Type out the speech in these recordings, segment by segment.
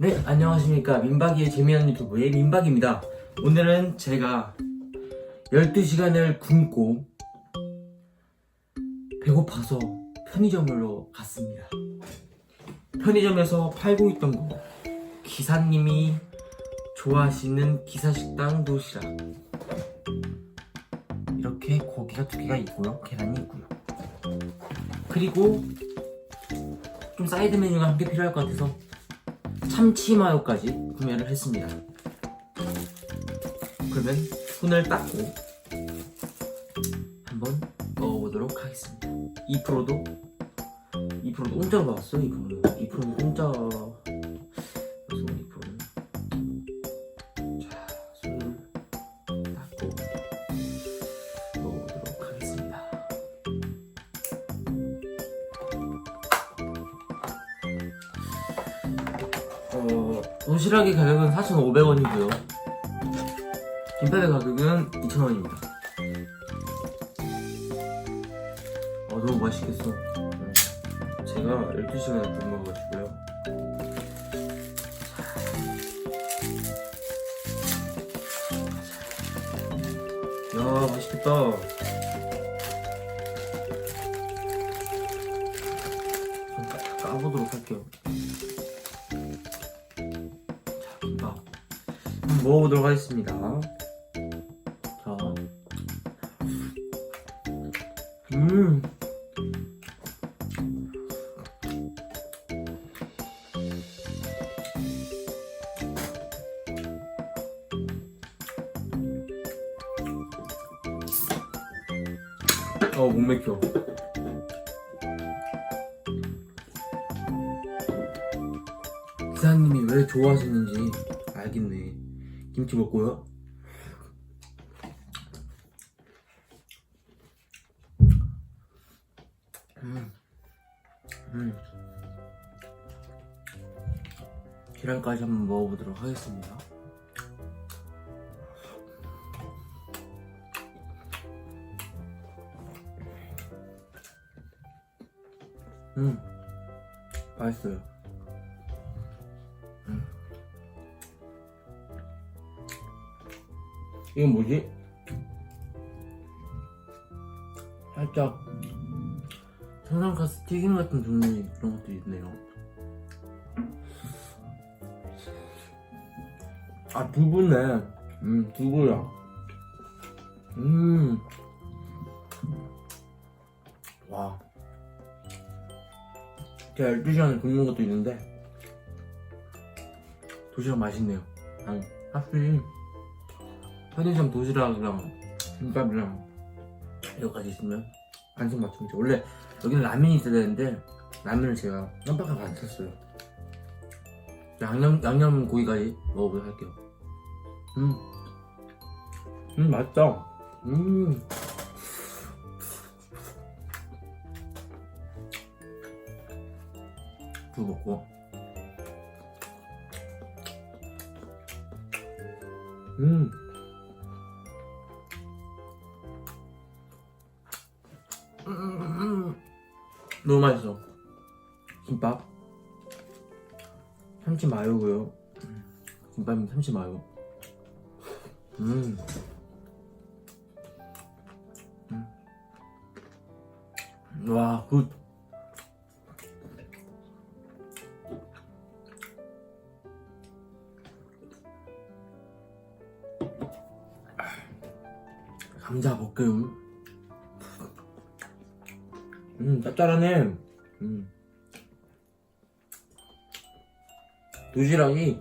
네, 안녕하십니까. 민박이의 재미난 유튜브의 민박입니다. 오늘은 제가 12시간을 굶고 배고파서 편의점으로 갔습니다. 편의점에서 팔고 있던 거, 기사님이 좋아하시는 기사식당 도시락. 이렇게 고기가 두 개가 있고요. 계란이 있고요. 그리고 좀 사이드 메뉴가 한 개 필요할 것 같아서 참치 마요까지 구매를 했습니다. 그러면 손을 닦고 한번 먹어보도록 하겠습니다. 2%도 2%도 공짜로 받았어요. 2%는 2%는 공짜. 어, 도시락의 가격은 4,500원이고요. 김밥의 가격은 2,000원입니다. 어, 너무 맛있겠어. 음, 제가 12시간을 굶어가지고요. 야, 맛있겠다. 좀 까- 까보도록 할게요. 한번 먹어보도록 하겠습니다. 자. 음. 어, 못 맥혀. 기사님이 왜 좋아하시는지 알겠네. 김치 먹고요. 음, 음. 계란까지 한번 먹어보도록 하겠습니다. 음, 맛있어요. 이건 뭐지? 살짝 천상가스 튀김 같은 종류 그런 것도 있네요. 아 두부네. 음 두부야. 음. 와. 제가 12시간을 굶는 것도 있는데 도시락 맛있네요. 아, 확실히 편의점 도시락이랑 김밥이랑 이거까지 있으면 안성 맞춤이죠. 원래 여기는 라면이 있어야 되는데 라면을 제가 깜빡하고 안 샀어요. 양념 양념 고기까지 먹어보도록 할게요. 음, 음 맛있다. 음. 두 먹고. 음. 음. 너무 맛있어. 김밥. 참치 마요고요. 음. 김밥은 참치 마요. 음. 음. 와, 굿. 감자 볶음. 음, 짭짤하네. 음. 도시락이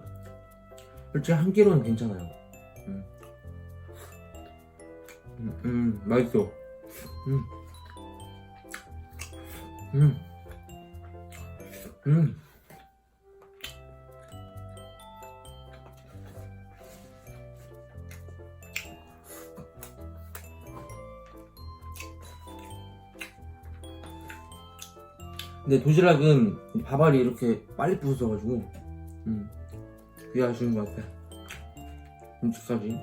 솔직히 한 끼로는 괜찮아요. 음, 음, 음 맛있어. 음, 음, 음. 근데 도시락은 밥알이 이렇게 빨리 부서가지고 음, 그게 아쉬운 것 같아. 음식까지.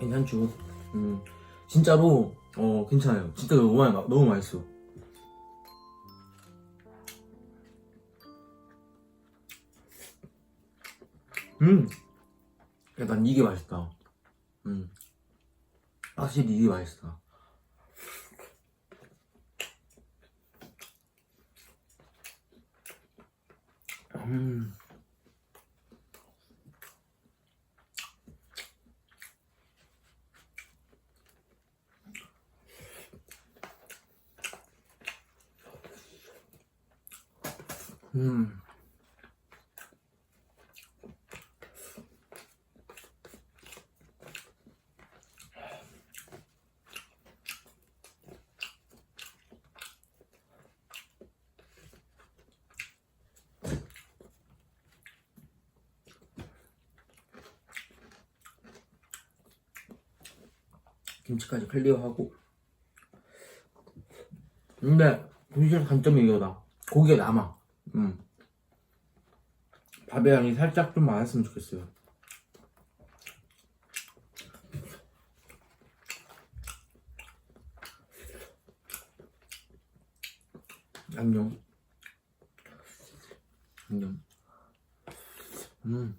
괜찮죠? 음, 진짜로 어 괜찮아요. 진짜 너무, 많이, 너무 맛있어. 음! 난 이게 맛있다. 음. 확실히 이게 맛있다. 음. 음. 김치까지 클리어하고. 근데 도시락 단점이 이거다. 고기가 남아. 음. 밥의 양이 살짝 좀 많았으면 좋겠어요. 양념 양념 음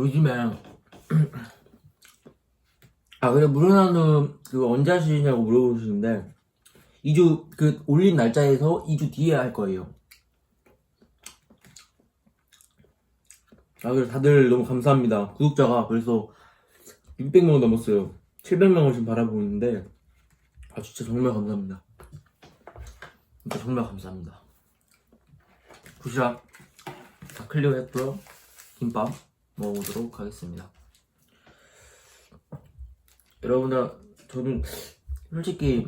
요즘에 아 그래 물어나는 그 언제 하시냐고 물어보시는데 2주 그 올린 날짜에서 2주 뒤에 할 거예요. 아 그래 다들 너무 감사합니다. 구독자가 벌써 600명 넘었어요. 700명을 지금 바라보고 있는데 아 진짜 정말 감사합니다. 진짜 정말 감사합니다. 도시락 다 클리어 했고요. 김밥 먹어보도록 하겠습니다. 여러분들, 저는 솔직히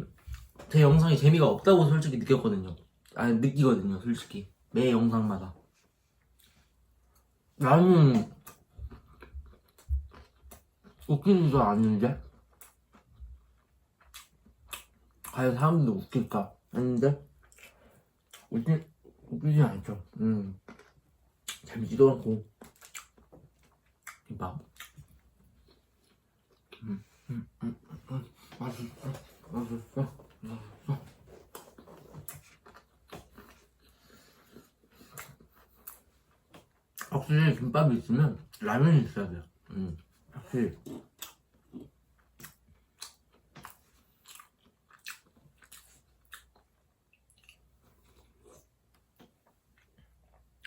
제 영상이 재미가 없다고 솔직히 느꼈거든요. 아니, 느끼거든요, 솔직히. 매 영상마다. 나는 웃기는 줄 아는데? 과연 사람들도 웃길까? 아닌데? 웃기, 웃기지 않죠. 음. 재밌지도 않고. 김밥. 음, 음, 음, 음, 맛있어, 맛있어, 맛있어. 확실히 김밥이 있으면 라면이 있어야 돼요. 음, 확실히.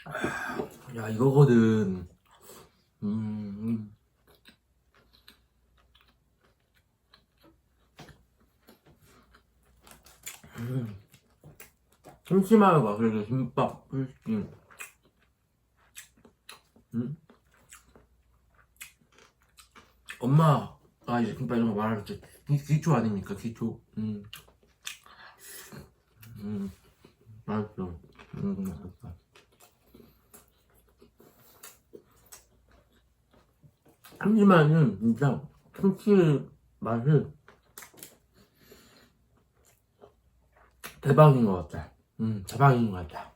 아, 야 이거거든. 음. 음. 심심하게 맛을 김밥 솔직히 음? 엄마가 이제 김밥 이런 거 말할 때 기- 기초 아닙니까 기초 음. 음. 맛있어 음, 맛있어 하지만은 진짜 kimchi 맛은 대박인 것 같아. 음, 대박인 것 같아.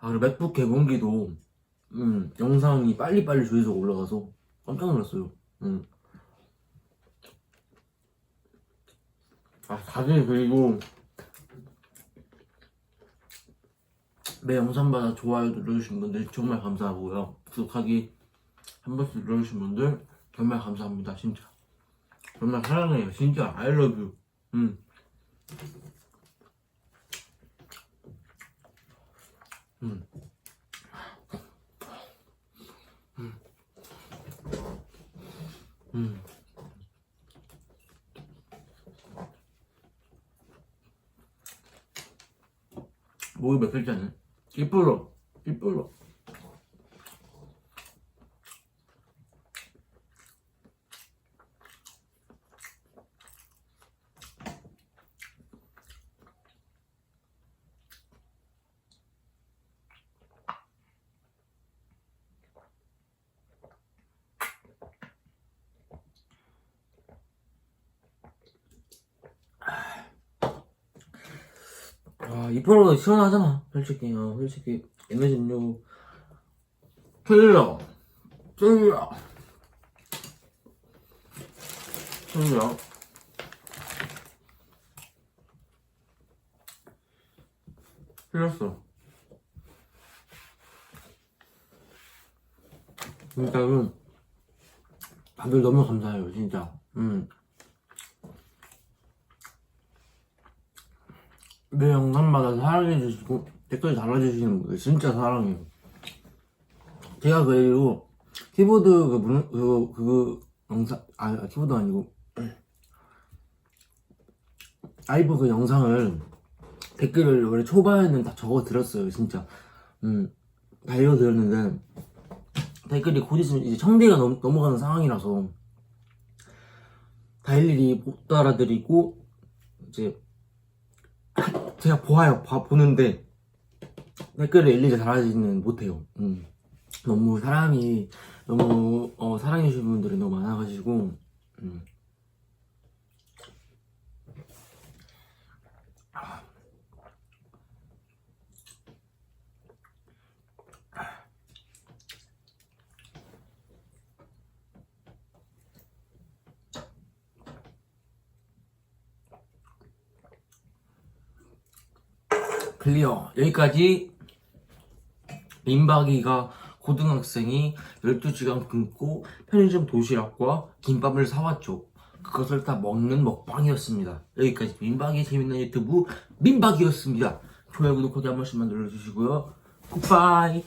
아, 그리고 맥북 개봉기도, 음, 영상이 빨리빨리 조회수가 올라가서 깜짝 놀랐어요. 음. 아, 다들 그리고 매 영상마다 좋아요 눌러주신 분들 정말 감사하고요. 구독하기 한 번씩 눌러주신 분들 정말 감사합니다. 진짜. 정말 사랑해요. 진짜. I love you. 음. 음. 음. 음. 목이 몇 글자네? 이쁘로. 이쁘로. 아, 이빨로 시원하잖아. 솔직히, 어, 솔직히. 에너지 음료. 틀려. 틀려. 틀려. 틀렸어. 일단은, 다들 너무 감사해요, 진짜. 음. 내 영상마다 사랑해주시고 댓글 달아주시는 분들 진짜 사랑해요. 제가 그리고 키보드 그, 문, 그, 그 영상, 아, 키보드 아니고 아이폰 그 영상을 댓글을 원래 초반에는 다 적어 들었어요, 진짜. 음, 다 읽어 들었는데 댓글이 곧 있으면 이제 청대가 넘, 넘어가는 상황이라서 다 일일이 못 알아드리고 이제 제가 보아요, 봐, 보는데 댓글을 일일이 달아지는 못해요. 음. 너무 사람이 너무 어, 사랑해주시는 분들이 너무 많아가지고 음. 클리어. 여기까지 민박이가 고등학생이 12시간 굶고 편의점 도시락과 김밥을 사왔죠. 그것을 다 먹는 먹방이었습니다. 여기까지 민박이 재밌는 유튜브 민박이었습니다. 좋아요 구독하기 한 번씩만 눌러주시고요. 굿바이